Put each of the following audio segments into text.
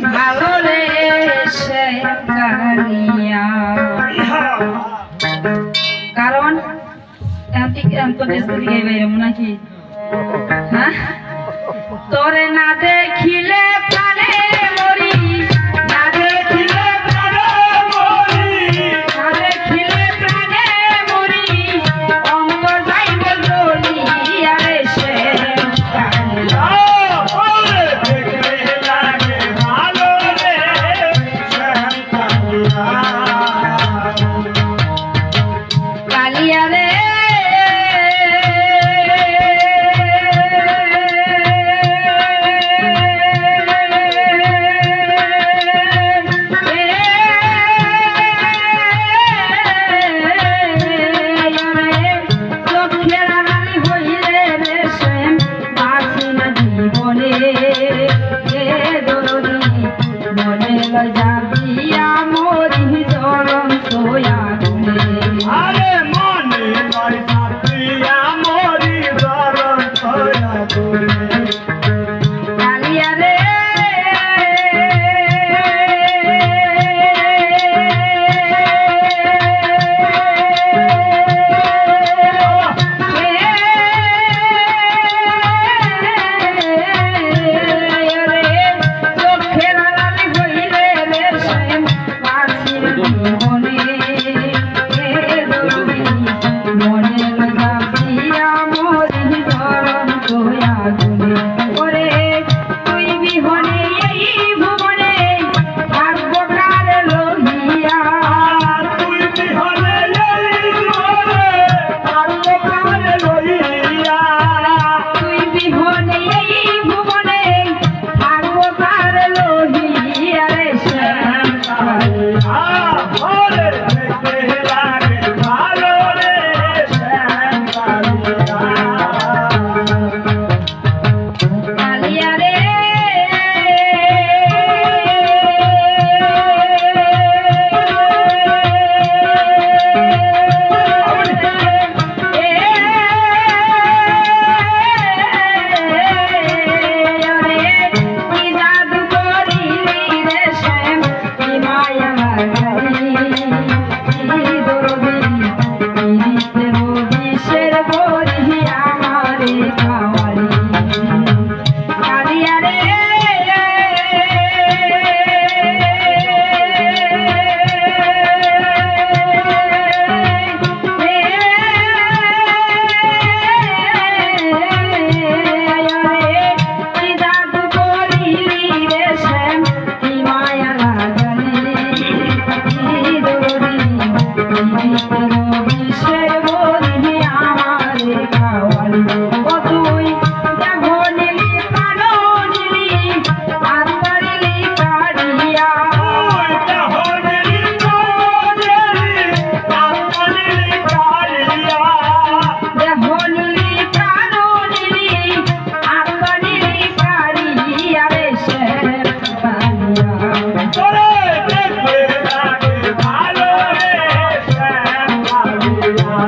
কারণ এত সে কানিয়া কারণ নাকি? হ্যাঁ? তোরে না দেখিলে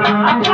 Thank you.